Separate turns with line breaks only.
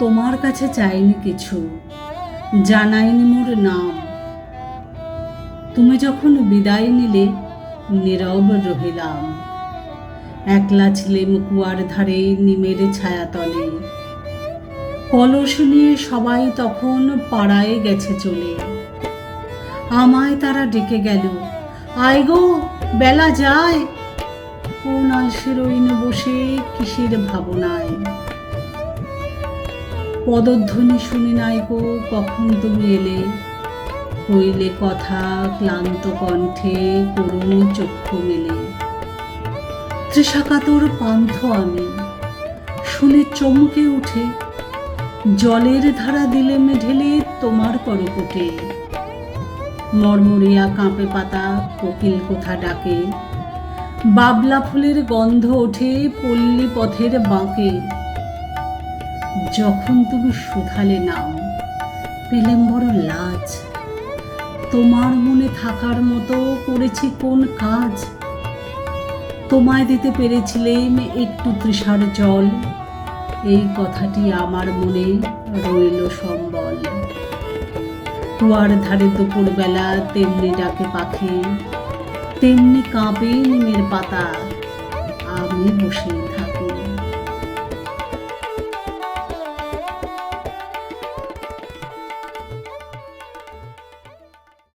তোমার কাছে চাইনি কিছু, জানাইনি মোর নাম। তুমি যখন বিদায় নিলে, নীরব রহিলাম। একলা ছিলেম কুয়ার ধারে নিমের ছায়াতলে। কলস নিয়ে সবাই তখন পাড়ায় গেছে চলে। আমায় তারা ডেকে গেল, আয় গো, বেলা যায়। কোন আলসে রইন বসে কিসের ভাবনায়? পদধ্বনি শুনি নাই গো, কখন তুমি এলে? হইলে কথা ক্লান্ত কণ্ঠে করুণ চক্ষু মেলে। তৃষাকাতর পান্থ আমি, শুনে চমকে উঠে, জলের ধারা দিলে মেঢেলে তোমার করকুটে মরমরিয়া কাঁপে পাতা, কোকিল কোথা ডাকে? বাবলা ফুলের গন্ধ ওঠে পল্লী পথের বাঁকে। যখন তুমি শুধালে নাম, পেলেম বড় লাজ। তোমার মনে থাকার মতো করেছি কোন কাজ? তোমায় দিতে পেরেছিলেম একটু তৃষার জল। এই কথাটি আমার মনে রইল সম্বল। কুয়ার ধারে দুপুরবেলা তেমনি ডাকে পাখি, তেমনি কাঁপে নিমের পাতা। আমি বসে